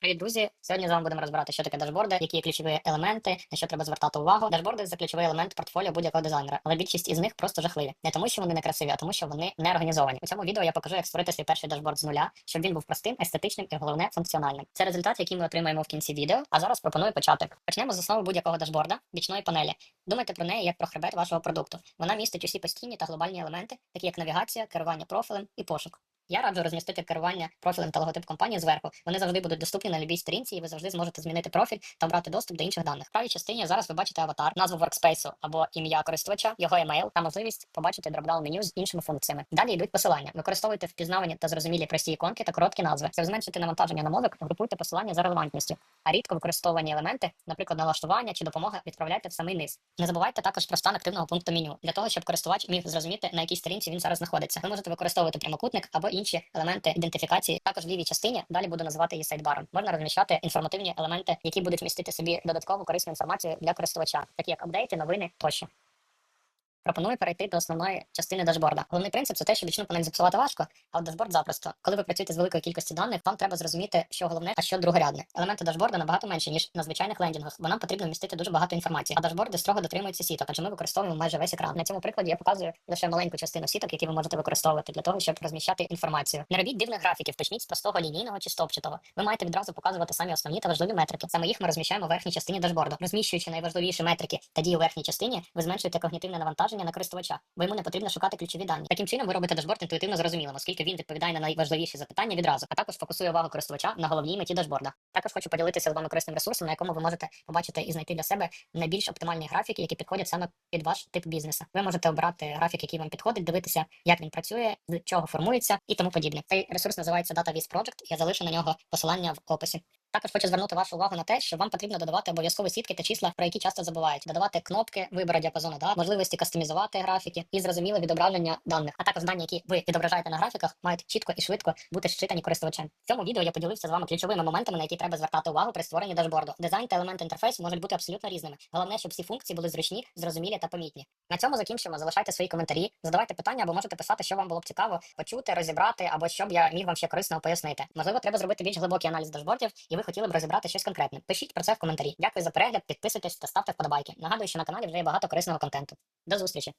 Привіт, друзі! Сьогодні з вами будемо розбирати, що таке дашборди, які є ключові елементи, на що треба звертати увагу. Дашборди це ключовий елемент портфоліо будь-якого дизайнера, але більшість із них просто жахливі. Не тому, що вони не красиві, а тому, що вони не організовані. У цьому відео я покажу, як створити свій перший дашборд з нуля, щоб він був простим, естетичним і головне функціональним. Це результат, який ми отримаємо в кінці відео. А зараз пропоную почати. Почнемо з основи будь-якого дашборда, бічної панелі. Думайте про неї як про хребет вашого продукту. Вона містить усі постійні та глобальні елементи, такі як навігація, керування профілем і пошук. Я раджу розмістити керування профілем та логотип компанії зверху. Вони завжди будуть доступні на любій сторінці, і ви завжди зможете змінити профіль та обрати доступ до інших даних. В правій частині зараз ви бачите аватар, назву workspace або ім'я користувача, його емейл та можливість побачити дропдаун меню з іншими функціями. Далі йдуть посилання. Використовуйте впізнавані та зрозумілі прості іконки та короткі назви. Щоб зменшити навантаження на мозок, групуйте посилання за релевантністю. А рідко використовані елементи, наприклад, налаштування чи допомога, відправляйте в самий низ. Не забувайте також про стан активного пункту меню для того, щоб користувач міг зрозуміти, на якій сторінці він зараз знаходиться. Ви можете використовувати прямокутник або інші елементи ідентифікації. Також в лівій частині далі буду називати її сайдбаром. Можна розміщати інформативні елементи, які будуть містити собі додаткову корисну інформацію для користувача, такі як апдейти, новини тощо. Пропоную перейти до основної частини дашборда. Головний принцип це те, що вічну панель зіпсувати важко, а от дашборд запросто. Коли ви працюєте з великою кількістю даних, вам треба зрозуміти, що головне, а що другорядне. Елементи дашборда набагато менше, ніж на звичайних лендінгах, бо нам потрібно вмістити дуже багато інформації. А дашборди строго дотримуються сіток, адже ми використовуємо майже весь екран. На цьому прикладі я показую лише маленьку частину сіток, які ви можете використовувати для того, щоб розміщати інформацію. Не робіть дивних графіків, почніть з простого лінійного чи стовпчатого. Ви маєте відразу показувати самі основні та важливі метрики. Саме їх ми розміщаємо в верхній частині дашборду. Розміщуючи найважливіші метрики та дії у верхній частині, ви зменшуєте когнітивне навантаження на користувача бо йому не потрібно шукати ключові дані. Таким чином ви робите дашборд інтуїтивно зрозумілим, оскільки він відповідає на найважливіші запитання відразу, а також фокусує увагу користувача на головній меті дашборда. Також хочу поділитися з вами корисним ресурсом, на якому ви можете побачити і знайти для себе найбільш оптимальні графіки, які підходять саме під ваш тип бізнесу. Ви можете обрати графік, який вам підходить, дивитися, як він працює, з чого формується і тому подібне. Цей ресурс називається DataViz Project. Я залишу на нього посилання в описі. Також хочу звернути вашу увагу на те, що вам потрібно додавати обов'язково сітки та числа, про які часто забувають, додавати кнопки вибору діапазону, да, можливості кастомізувати графіки і зрозуміле відображення даних. А також дані, які ви відображаєте на графіках, мають чітко і швидко бути щитані користувачем. В цьому відео я поділився з вами ключовими моментами, на які треба звертати увагу при створенні дашборду. Дизайн та елементи інтерфейсу можуть бути абсолютно різними. Головне, щоб всі функції були зручні, зрозумілі та помітні. На цьому закінчимо. Залишайте свої коментарі, задавайте питання або можете писати, що вам було б цікаво почути, розібрати, або що б я міг вам ще корисно пояснити. Можливо, треба зробити більш глибокий аналіз дашбордів, і ви хотіли б розібрати щось конкретне. Пишіть про це в коментарі. Дякую за перегляд, підписуйтесь та ставте вподобайки. Нагадую, що на каналі вже є багато корисного контенту. До зустрічі!